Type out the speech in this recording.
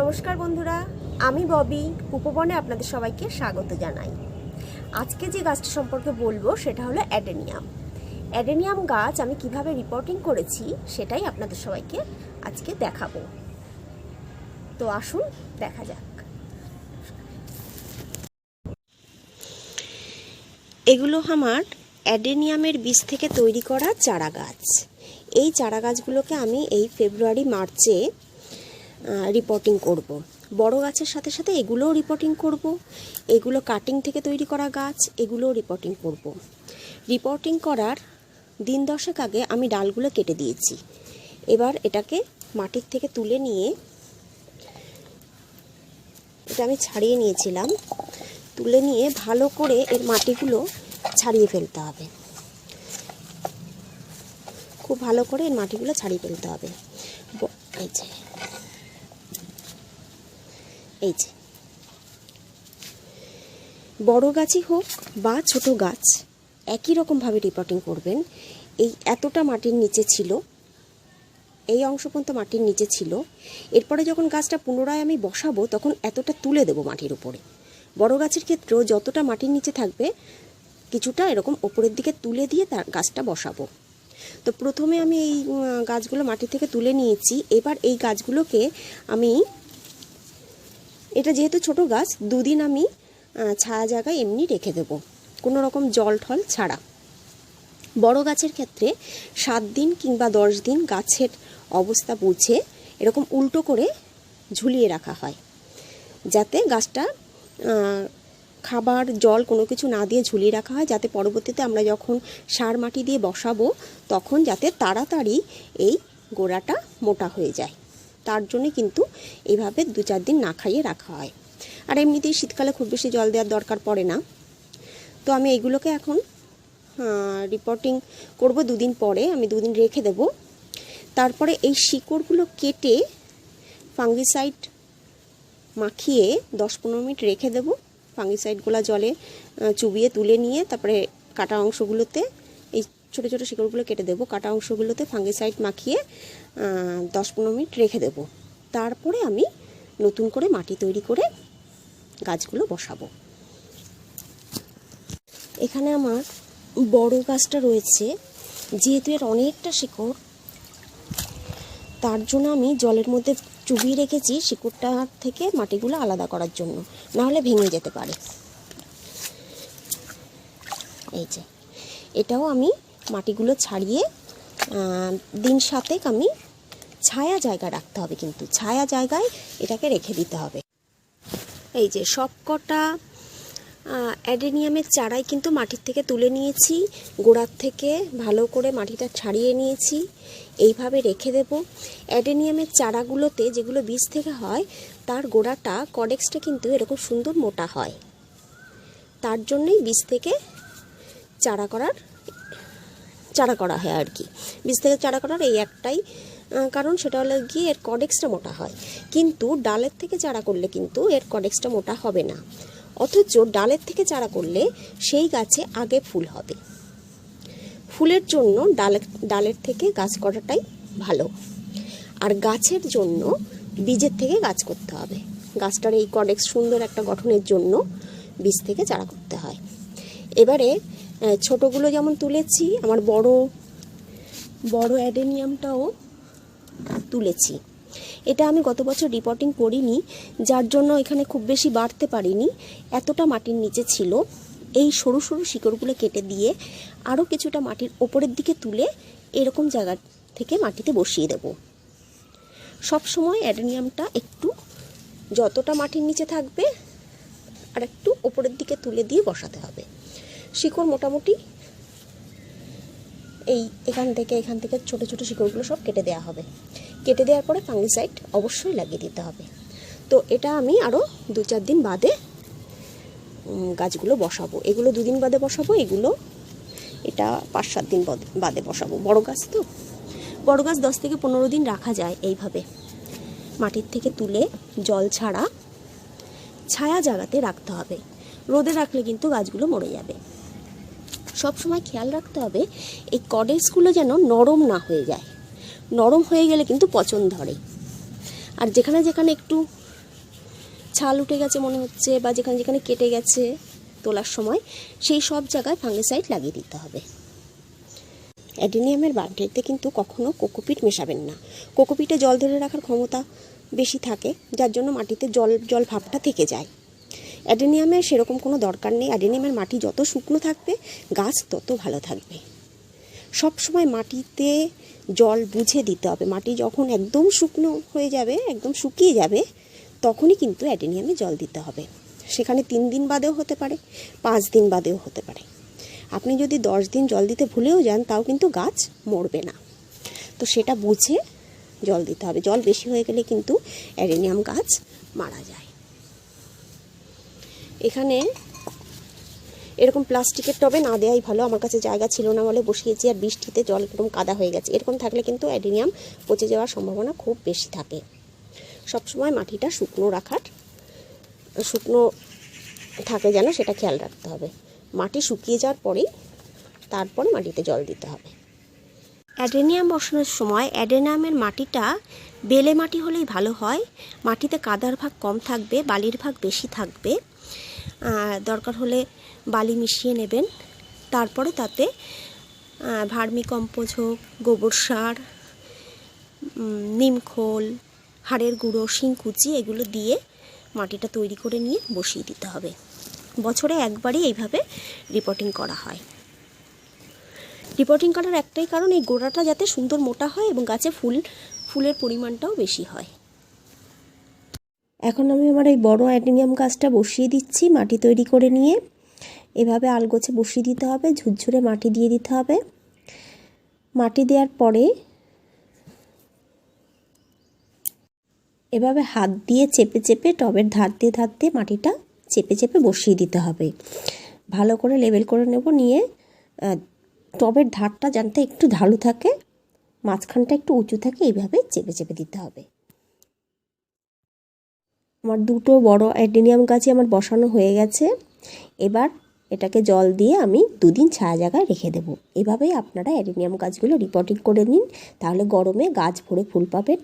নমস্কার বন্ধুরা, আমি ববি, উপবনে আপনাদের সবাইকে স্বাগত জানাই। আজকে যে গাছটি সম্পর্কে বলব সেটা হলো অ্যাডেনিয়াম। অ্যাডেনিয়াম গাছ আমি কীভাবে রিপোর্টিং করেছি সেটাই আপনাদের সবাইকে আজকে দেখাবো। তো আসুন, দেখা যাক। এগুলো আমার অ্যাডেনিয়ামের বীজ থেকে তৈরি করা চারা গাছ এই চারা গাছগুলোকে আমি এই ফেব্রুয়ারি, মার্চে রিপোর্টিং করব। বড় গাছের সাথে সাথে এগুলোও রিপোর্টিং করব। এগুলো কাটিং থেকে তৈরি করা গাছ, এগুলোও রিপোর্টিং করব। রিপোর্টিং করার দিন দশেক আগে আমি ডালগুলো কেটে দিয়েছি এবার এটাকে মাটির থেকে তুলে নিয়ে এটা আমি ছাড়িয়ে নিয়েছিলাম তুলে নিয়ে ভালো করে এর মাটিগুলো ছাড়িয়ে ফেলতে হবে খুব ভালো করে এর মাটিগুলো ছাড়িয়ে ফেলতে হবে এই যে এই যে। বড় গাছই হোক বা ছোট গাছ, একই রকমভাবে রিপোর্টিং করবেন। এই এতটা মাটির নিচে ছিল, এই অংশ পর্যন্ত মাটির নিচে ছিল। এরপরে যখন গাছটা পুনরায় আমি বসাবো, তখন এতটা তুলে দেবো মাটির উপরে। বড় গাছের ক্ষেত্রেও যতটা মাটির নিচে থাকবে, কিছুটা এরকম ওপরের দিকে তুলে দিয়ে তার গাছটা বসাবো। তো প্রথমে আমি এই গাছগুলো মাটি থেকে তুলে নিয়েছি। এবার এই গাছগুলোকে আমি এটা যেহেতু ছোট গাছ, দুদিন আমি ছায়া জায়গায় এমনি রেখে দেবো। কোনো রকম জল ঠল ছাড়া। বড় গাছের ক্ষেত্রে সাত দিন কিংবা দশ দিন গাছের অবস্থা বুঝে এরকম উল্টো করে ঝুলিয়ে রাখা হয়। যাতে গাছটা খাবার, জল কোনো কিছু না দিয়ে ঝুলিয়ে রাখা হয়, যাতে পরবর্তীতে আমরা যখন সার মাটি দিয়ে বসাবো, তখন যাতে তাড়াতাড়ি এই গোড়াটা মোটা হয়ে যায়। তার জন্যে কিন্তু এইভাবে দু চার দিন না খাইয়ে রাখা হয়। আর এমনিতেই শীতকালে খুব বেশি জল দেওয়ার দরকার পড়ে না। তো আমি এইগুলোকে এখন রিপোর্টিং করব দুদিন পরে, আমি দুদিন রেখে দেব। তারপরে এই শিকড়গুলো কেটে ফাঙ্গিসাইড মাখিয়ে দশ পনেরো মিনিট রেখে দেবো। ফাঙ্গিসাইডগুলো জলে চুবিয়ে তুলে নিয়ে তারপরে কাটা অংশগুলোতে এই ছোটো ছোটো শিকড়গুলো কেটে দেবো। কাটা অংশগুলোতে ফাঙ্গিসাইড মাখিয়ে দশ পনেরো মিনিট রেখে দেবো। তারপরে আমি নতুন করে মাটি তৈরি করে গাছগুলো বসাবো। এখানে আমার বড় গাছটা রয়েছে। যেহেতু এর অনেকটা শিকড়, তার জন্য আমি জলের মধ্যে চুবিয়ে রেখেছি শিকড়টা থেকে মাটিগুলো আলাদা করার জন্য। নাহলে ভেঙে যেতে পারে। এই যে, এটাও আমি মাটিগুলো ছাড়িয়ে দিন সাতেক আমি ছায়া জায়গা রাখতে হবে কিন্তু। ছায়া জায়গায় এটাকে রেখে দিতে হবে। এই যে সবকটা অ্যাডেনিয়ামের চারাই কিন্তু মাটির থেকে তুলে নিয়েছি, গোড়ার থেকে ভালো করে মাটিটা ছাড়িয়ে নিয়েছি, এইভাবে রেখে দেব। অ্যাডেনিয়ামের চারাগুলোতে যেগুলো বীজ থেকে হয়, তার গোড়াটা কডেক্সটা কিন্তু এরকম সুন্দর মোটা হয়। তার জন্যই বীজ থেকে চারা করার চারা করা হয় আর কি। বীজ থেকে চারা করার এই একটাই কারণ সেটা হলো গিয়ে এর কডেক্সটা মোটা হয়। কিন্তু ডালের থেকে চারা করলে কিন্তু এর কডেক্সটা মোটা হবে না। অথচ ডালের থেকে চারা করলে সেই গাছে আগে ফুল হবে। ফুলের জন্য ডালের ডালের থেকে গাছ করাটাই ভালো। আর গাছের জন্য বীজের থেকে গাছ করতে হবে। গাছটার এই কডেক্স সুন্দর একটা গঠনের জন্য বীজ থেকে চারা করতে হয়। এবারে ছোটগুলো যেমন তুলেছি, আমার বড় বড় অ্যাডেনিয়ামটাও তুলেছি। এটা আমি গত বছর রিপোর্টিং করিনি, যার জন্য এখানে খুব বেশি বাড়তে পারিনি। এতটা মাটির নিচে ছিল। এই সরু সরু শিকড়গুলো কেটে দিয়ে আরও কিছুটা মাটির ওপরের দিকে তুলে এরকম জায়গা থেকে মাটিতে বসিয়ে দেব। সব সময় অ্যাডেনিয়ামটা একটু, যতটা মাটির নিচে থাকবে, আর একটু ওপরের দিকে তুলে দিয়ে বসাতে হবে। শিকড় মোটামুটি এই এখান থেকে এখান থেকে ছোট ছোট শিকড়গুলো সব কেটে দেওয়া হবে। কেটে দেওয়ার পরে ফাঙ্গিসাইড অবশ্যই লাগিয়ে দিতে হবে। তো এটা আমি আরও দু চার দিন বাদে গাছগুলো বসাবো। এগুলো দুদিন বাদে বসাবো, এগুলো এটা পাঁচ সাত দিন বাদে- বসাবো। বড় গাছ তো? বড় গাছ দশ থেকে পনেরো দিন রাখা যায় এইভাবে। মাটির থেকে তুলে জল ছাড়া ছায়া জায়গাতে রাখতে হবে। রোদে রাখলে কিন্তু গাছগুলো মরে যাবে। সব সময় খেয়াল রাখতে হবে এই কডেক্সগুলো যেন নরম না হয়ে যায়। নরম হয়ে গেলে কিন্তু পচন ধরে। আর যেখানে যেখানে একটু ছাল উঠে গেছে মনে হচ্ছে বা যেখানে যেখানে কেটে গেছে তোলার সময়, সেই সব জায়গায় ফাঙ্গিসাইড লাগিয়ে দিতে হবে। অ্যাডিনিয়ামের বান্ডিলতে কিন্তু কখনও কোকোপিট মেশাবেন না। কোকোপিটে জল ধরে রাখার ক্ষমতা বেশি থাকে, যার জন্য মাটিতে জল জল ভাবটা থেকে যায়। অ্যাডেনিয়ামের সেরকম কোনো দরকার নেই। অ্যাডেনিয়ামের মাটি যত শুকনো থাকবে, গাছ তত ভালো থাকবে। সব সময় মাটিতে জল বুঝে দিতে হবে। মাটি যখন একদম শুকনো হয়ে যাবে, একদম শুকিয়ে যাবে, তখনই কিন্তু অ্যাডেনিয়ামে জল দিতে হবে। সেখানে তিন দিন বাদেও হতে পারে, পাঁচ দিন বাদেও হতে পারে। আপনি যদি দশ দিন জল দিতে ভুলেও যান, তাও কিন্তু গাছ মরবে না। তো সেটা বুঝে জল দিতে হবে। জল বেশি হয়ে গেলে কিন্তু অ্যাডেনিয়াম গাছ মারা যায়। এখানে এরকম প্লাস্টিকের টবে না দেওয়াই ভালো। আমার কাছে জায়গা ছিল না বলে বসিয়েছি আর বৃষ্টিতে জল এরকম কাদা হয়ে গেছে। এরকম থাকলে কিন্তু অ্যাডিনিয়াম পচে যাওয়ার সম্ভাবনা খুব বেশি থাকে। সবসময় মাটিটা শুকনো রাখার, শুকনো থাকে যেন সেটা খেয়াল রাখতে হবে। মাটি শুকিয়ে যাওয়ার পরেই তারপরে মাটিতে জল দিতে হবে। অ্যাডেনিয়াম বসানোর সময় অ্যাডেনিয়ামের মাটিটা বেলে মাটি হলেই ভালো হয়। মাটিতে কাদার ভাগ কম থাকবে, বালির ভাগ বেশি থাকবে। দরকার হলে বালি মিশিয়ে নেবেন। তারপরে তাতে ভার্মি কম্পোজ হোক, গোবর সার নিমখোল হাড়ের গুঁড়ো, শিংকুচি এগুলো দিয়ে মাটিটা তৈরি করে নিয়ে বসিয়ে দিতে হবে। বছরে একবারই এইভাবে রিপোর্টিং করা হয়। রিপোর্টিং করার একটাই কারণ, এই গোড়াটা যাতে সুন্দর মোটা হয় এবং গাছে ফুল, ফুলের পরিমাণটাও বেশি হয়। এখন আমি আমার এই বড় অ্যাডিনিয়াম গাছটা বসিয়ে দিচ্ছি মাটি তৈরি করে নিয়ে। এভাবে আলগোছে বসিয়ে দিতে হবে, ঝুরঝুরে মাটি দিয়ে দিতে হবে। মাটি দেওয়ার পরে এভাবে হাত দিয়ে চেপে চেপে টবের ধার দিয়ে ধার দিয়ে মাটিটা চেপে চেপে বসিয়ে দিতে হবে। ভালো করে লেবেল করে নেব, নিয়ে টবের ধারটা জানতে একটু ঢালু থাকে, মাঝখানটা একটু উঁচু থাকে এইভাবে চেপে চেপে দিতে হবে। আমার দুটো বড় অ্যাডেনিয়াম গাছই আমার বসানো হয়ে গেছে। এবার এটাকে জল দিয়ে আমি দুদিন ছায়া জায়গায় রেখে দেবো। এভাবেই আপনারা অ্যাডেনিয়াম গাছগুলো রিপোর্টিং করে নিন। তাহলে গরমে গাছ ভরে ফুল পাবেন।